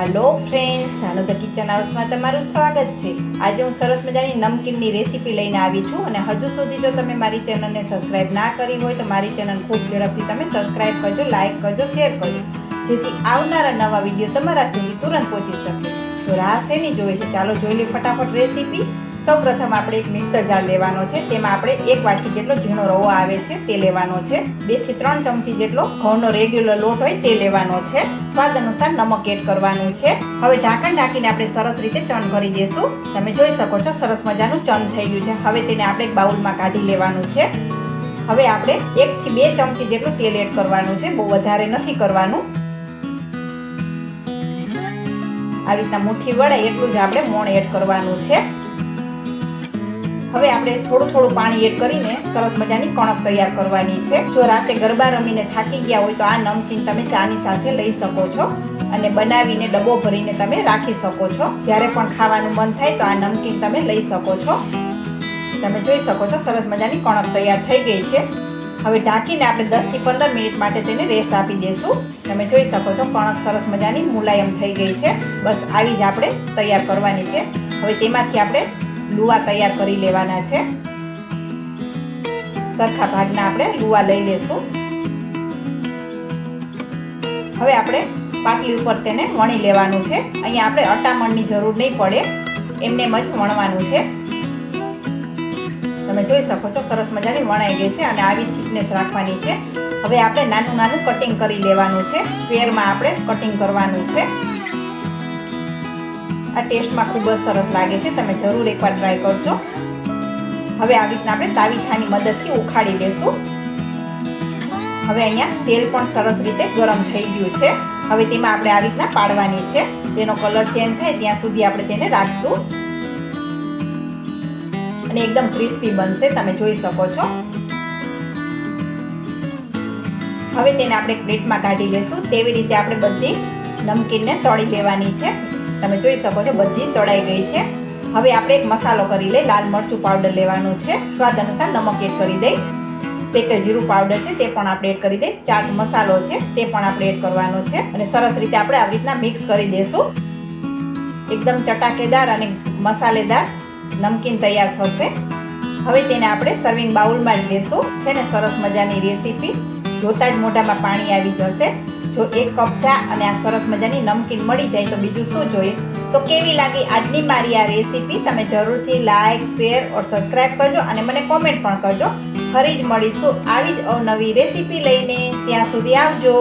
હાલો friends નાનો the kitchen હાઉસમાં તમારું સ્વાગત છે. આજે હું સરસ મજાની નમકીનની રેસીપી લઈને આવી છું અને હજુ સુધી જો તમે મારી ચેનલને સબસ્ક્રાઇબ ના કરી હોય તો મારી ચેનલ ખૂબ ઝડપથી તમે સબસ્ક્રાઇબ કરજો લાઇક કરજો શેર કરજો. જેથી આવનારા નવા વીડિયો તમારા સુધી તુરંત પહોંચી શકે. તો રાહ શેની જોઈએ છે? ચાલો જોઈ લઈએ ફટાફટ રેસીપી સૌ પ્રથમ આપણે એક મિક્સર જાર લેવાનો છે. તેમાં આપણે એક વાટકી જેટલો ઝીણો રવો આવે છે તે લેવાનો છે. બેથી ત્રણ ચમચી જેટલો ઘઉંનો રેગ્યુલર લોટ હોય તે લેવાનો છે. સ્વાદ અનુસાર નમક એડ કરવાનું છે. હવે ઢાંકણ ઢાંકીને આપણે સરસ રીતે ચણ કરી દઈશું તમે જોઈ શકો છો સરસ મજાનું ચણ થઈ ગયું છે. હવે તેને આપણે એક બાઉલમાં કાઢી લેવાનું છે. હવે આપણે એક થી બે ચમચી જેટલું તેલ એડ કરવાનું છે. બહુ વધારે નથી કરવાનું. આવી રીતના મુઠ્ઠી વડે એટલું જ આપણે મોણ એડ કરવાનું છે. હવે આપણે થોડું થોડું પાણી એડ કરીને સરસ મજાની કણક તૈયાર કરવાની છે. જો રાતે ગરબા રમીને થાકી ગયા હોય તો આ નમકીન તમે ચાની સાથે લઈ શકો છો અને બનાવીને ડબ્બો ભરીને તમે રાખી શકો છો. જ્યારે પણ ખાવાનું મન થાય તો આ નમકીન તમે લઈ શકો છો. તમે જોઈ શકો છો સરસ મજાની કણક તૈયાર થઈ ગઈ છે. હવે ઢાંકીને આપણે દસથી પંદર મિનિટ માટે તેને રેસ્ટ આપી દઈશું તમે જોઈ શકો છો કણક સરસ મજાની મુલાયમ થઈ ગઈ છે. બસ આવી જ આપણે તૈયાર કરવાની છે. હવે તેમાંથી આપણે લુવા તૈયાર કરી લેવાના છે. સરખા ભાગના આપણે લુવા લઈ લેશું. હવે આપણે પાટલી ઉપર તેને વણી લેવાનું છે. અહીંયા આપણે અટામણની જરૂર નહીં પડે. એમને જ વણવાનું છે. તમે જોઈ શકો છો, સરસ મજાની વણાઈ ગઈ છે અને આવી થિકનેસ રાખવાની છે. હવે આપણે નાનું નાનું કટિંગ કરી લેવાનું છે. સ્ક્વેરમાં આપણે કટિંગ કરવાનું છે. આ ટેસ્ટમાં ખૂબ જ સરસ લાગે છે, તમે જરૂર એકવાર ટ્રાય કરજો. હવે આવી રીતના આપણે તાવીથાની મદદથી ઉખાડી લેશું. હવે અહીંયા તેલ પણ સરસ રીતે ગરમ થઈ ગયું છે. હવે તેમાં આપણે આ રીતના પાડવાની છે. તેનો કલર ચેન્જ થાય ત્યાં સુધી આપણે તેને રાખશું. અને એકદમ ક્રિસ્પી બનશે, તમે જોઈ શકો છો. હવે તેને આપણે પ્લેટમાં કાઢી લેશું. તેવી રીતે આપણે બધી નમકીનને તળી લેવાની છે. તમે જોઈ શકો છો, બધી તળાઈ ગઈ છે. હવે આપણે એક મસાલો કરી લઈ લાલ મરચું પાવડર લેવાનું છે. સ્વાદ અનુસાર નમક એડ કરી દઈ પેકેજ જીરું પાવડર છે, તે પણ આપણે એડ કરી દઈ ચાટ મસાલો છે, તે પણ આપણે એડ કરવાનો છે. અને સરસ રીતે આપણે આવી રીતના મિક્સ કરી દઈશું એકદમ ચટાકેદાર અને મસાલેદાર નમકીન તૈયાર થશે. હવે તેને આપણે સર્વિંગ બાઉલમાં જ લેશું. છે ને, સરસ મજાની રેસીપી જોતા જ મોઢામાં પાણી આવી જશે. જો એક કપ ચા અને આ સરસ મજાની નમકીન મળી જાય તો બીજું શું જોઈએ? તો કેવી લાગી આજની મારી આ રેસીપી? તમે જરૂરથી લાઇક શેર ઓર સબસ્ક્રાઈબ કરજો અને મને કોમેન્ટ પણ કરજો. ફરી જ મળીશું આવી જ અવનવી રેસીપી લઈને. ત્યાં સુધી આવજો.